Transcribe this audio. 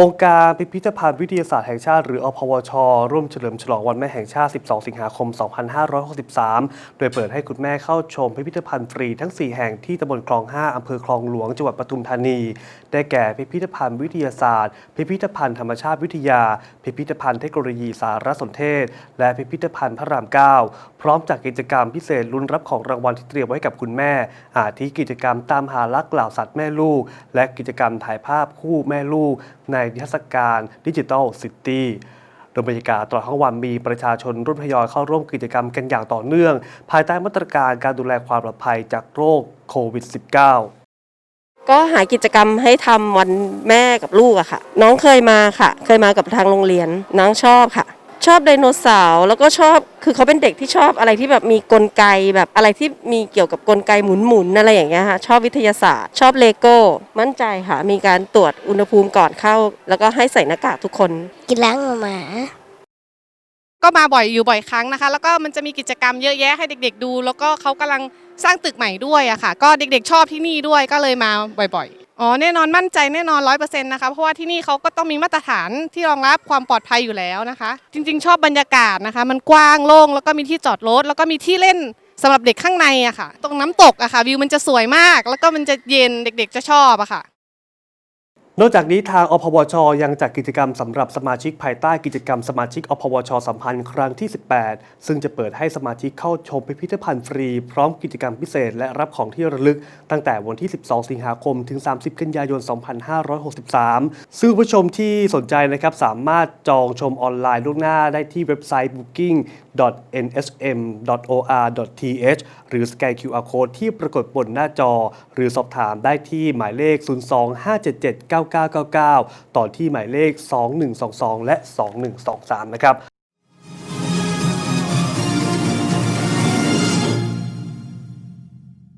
องค์การพิพิธภัณฑ์วิทยาศาสตร์แห่งชาติหรืออพวช ร่วมเฉลิมฉลองวันแม่แห่งชาติ 12 สิงหาคม 2563 โดยเปิดให้คุณแม่เข้าชมพิพิธภัณฑ์ฟรีทั้ง 4 แห่งที่ตำบลคลอง 5 อำเภอคลองหลวง จังหวัดปทุมธานี ได้แก่พิพิธภัณฑ์วิทยาศาสตร์ พิพิธภัณฑ์ธรรมชาติวิทยา พิพิธภัณฑ์เทคโนโลยีสารสนเทศ และพิพิธภัณฑ์พระราม 9 พร้อมจากกิจกรรมพิเศษลุ้นรับของรางวัลที่เตรียมไว้กับคุณแม่ อาทิกิจกรรมตามหารักเหล่าสัตว์แม่ลูก และกิจกรรมถ่ายภาพคู่แม่ลูกในนิทรรศการดิจิทัลซิตี้โดยบรรยากาศตลอดทั้งวันมีประชาชนร่วมทยอยเข้าร่วมกิจกรรมกันอย่างต่อเนื่อง ภายใต้มาตรการการดูแลความปลอดภัยจากโรคโควิด -19 ก็หากิจกรรมให้ทำวันแม่กับลูกอะค่ะ น้องเคยมาค่ะ เคยมากับทางโรงเรียน น้องชอบค่ะ ชอบไดโนเสาร์แล้วก็ชอบคือเขาเป็นเด็กที่ชอบอะไรที่แบบมีกลไกแบบอะไรที่มีเกี่ยวกับกลไกหมุนๆอะไรอย่างเงี้ยค่ะชอบวิทยาศาสตร์ ชอบเลโก้ มั่นใจค่ะ มีการตรวจอุณหภูมิก่อนเข้า แล้วก็ให้ใส่หน้ากากทุกคน กินล้างหมาหมา ก็มาบ่อยอยู่บ่อยครั้งนะคะ แล้วก็มันจะมีกิจกรรมเยอะแยะให้เด็ก ๆ ดู แล้วก็เขากำลังสร้างตึกใหม่ด้วยอะค่ะ ก็เด็ก ๆ ชอบที่นี่ด้วยก็เลยมาบ่อย ๆ อ๋อแน่นอนมั่นใจแน่นอนร้อยเปอร์เซ็นต์นะคะเพราะว่าที่นี่เขาก็ต้องมีมาตรฐานที่รองรับความปลอดภัยอยู่แล้วนะคะ จริง ๆ ชอบบรรยากาศนะคะ มันกว้างโล่งแล้วก็มีที่จอดรถแล้วก็มีที่เล่นสำหรับเด็กข้างในอะค่ะ ตรงน้ำตกอะค่ะ วิวมันจะสวยมาก แล้วก็มันจะเย็นเด็ก ๆ จะชอบอะค่ะ นอกจากนี้ทางอพวช ยังจัดกิจกรรมสำหรับสมาชิกภายใต้กิจกรรมสมาชิกอพวช สัมพันธ์ครั้งที่ 18 ซึ่งจะเปิดให้สมาชิกเข้าชมพิพิธภัณฑ์ฟรี พร้อมกิจกรรมพิเศษ และรับของที่ระลึก ตั้งแต่วันที่ 12 สิงหาคม ถึง 30 กันยายน 2563 ซึ่งผู้ชมที่สนใจนะครับสามารถจองชมออนไลน์ล่วงหน้าได้ที่เว็บไซต์ booking.nsm.or.th หรือสแกน QR Code ที่ปรากฏบนหน้าจอ หรือสอบถามได้ที่หมายเลข 02-577-9 9999 ต่อที่หมายเลข 2122 และ 2123 นะครับ